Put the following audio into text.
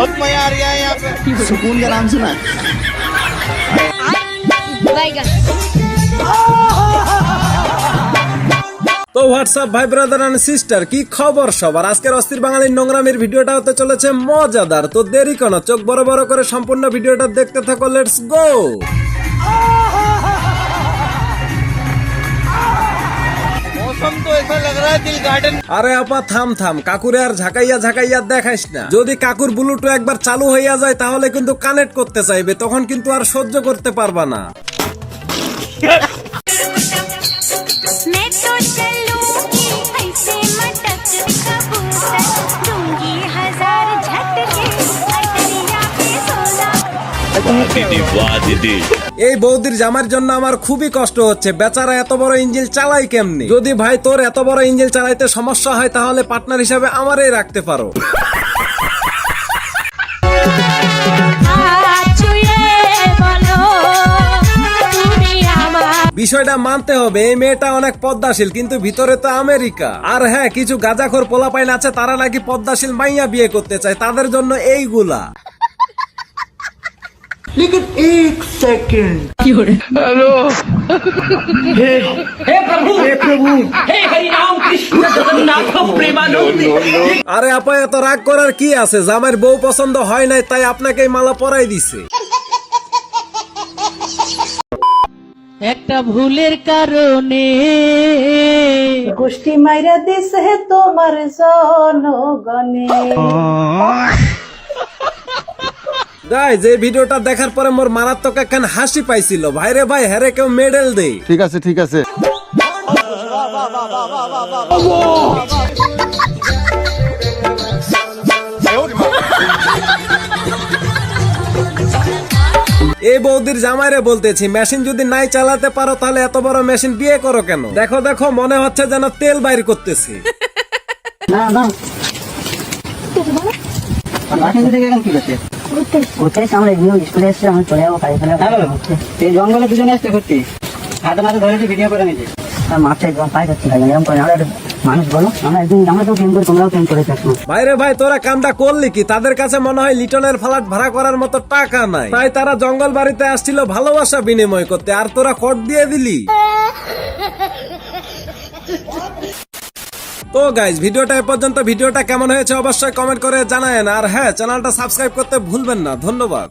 बहुत मजा आ रहा है यहाँ पे सुकून का नाम सुना बैगन তো হোয়াটসঅ্যাপ ভাই ব্রাদার এন্ড সিস্টার কি খবর সবার আজকের অস্থির বাঙালির নোংরামির ভিডিওটা হতে চলেছে মজাদার তো দেরি কেন চোখ বড় বড় করে সম্পূর্ণ ভিডিওটা দেখতে থাকো লেটস গো আরে আপা থাম থাম কাকুরে আর ঝাঁকাইয়া ঝাঁকাইয়া দেখাইস না। যদি কাকুর ব্লুটুথ একবার চালু হইয়া যায় তাহলে কিন্তু কানেক্ট করতে চাইবে তখন কিন্তু আর সহ্য করতে পারবা না। এই বৌদির জামার জন্য আমার খুবই কষ্ট হচ্ছে। বেচারা এত বড় ইঞ্জিল চালাই কেমনি? যদি ভাই তোর এত বড় ইঞ্জিল চালাইতে সমস্যা হয় তাহলে পার্টনার হিসাবে আমারই রাখতে পারো। ছুঁয়ে বলো তুমি আমার বিষয়টা মানতে হবে এই মেয়েটা অনেক পদ্মাশীল কিন্তু ভিতরে তো আমেরিকা। আর হ্যাঁ কিছু গাজাখোর পোলাপাইন আছে তারা নাকি পদ্মাশীল মাইয়া বিয়ে করতে চায় তাদের জন্য এইগুলা। लेकिन एक सेकंड আরে আপা এত রাগ করার কি আছে জামাইয়ের বউ পছন্দ হয় নাই তাই আপনাকে এই মালা পরাই দিছে একটা ভুলের কারণে গোষ্ঠী মাইরা দিছে তোমার জনগণে গাইজ এই ভিডিওটা দেখার পরে মোর মারাত্মক একখান হাসি পাইছিল। ভাইরে ভাই হ্যারে কেউ মেডেল দেই। ঠিক আছে ঠিক আছে। এই বৌদির জামাইরে বলতেছি মেশিন যদি নাই চালাতে পারো তাহলে এত বড় মেশিন বিয়ে করো কেন? দেখো দেখো মনে হচ্ছে যেন তেল বাইর করতেছি। না না। বাসন থেকে এখন কি করছে ঘুরতে এসে আমরা এগুলো স্কুলে এসে আমরা চলে যাব। কাজে ফেলে এই জঙ্গলে দুজনে আসতে ঘুরতে হাতে মাথে ধরেছি ভিডিও করে নিতে। আর মাঠে একদম পাই ভাই এরকম করে। আমরা মানুষ বলো আমরা একদিন আমরা তো প্রেম করি তোমরাও প্রেম করে থাকো। ভাইরে ভাই তোরা কামটা করলি কি? তাদের কাছে মনে হয় লিটনের ফ্ল্যাট ভাড়া করার মতো টাকা নাই। তাই তারা জঙ্গল বাড়িতে আসছিল ভালোবাসা বিনিময় করতে। আর তোরা কট দিয়ে দিলি। তো গাইজ ভিডিওটা এ পর্যন্ত, ভিডিওটা কেমন হয়েছে অবশ্যই কমেন্ট করে জানায়েন। আর হ্যাঁ চ্যানেলটা সাবস্ক্রাইব করতে ভুলবেন না। ধন্যবাদ।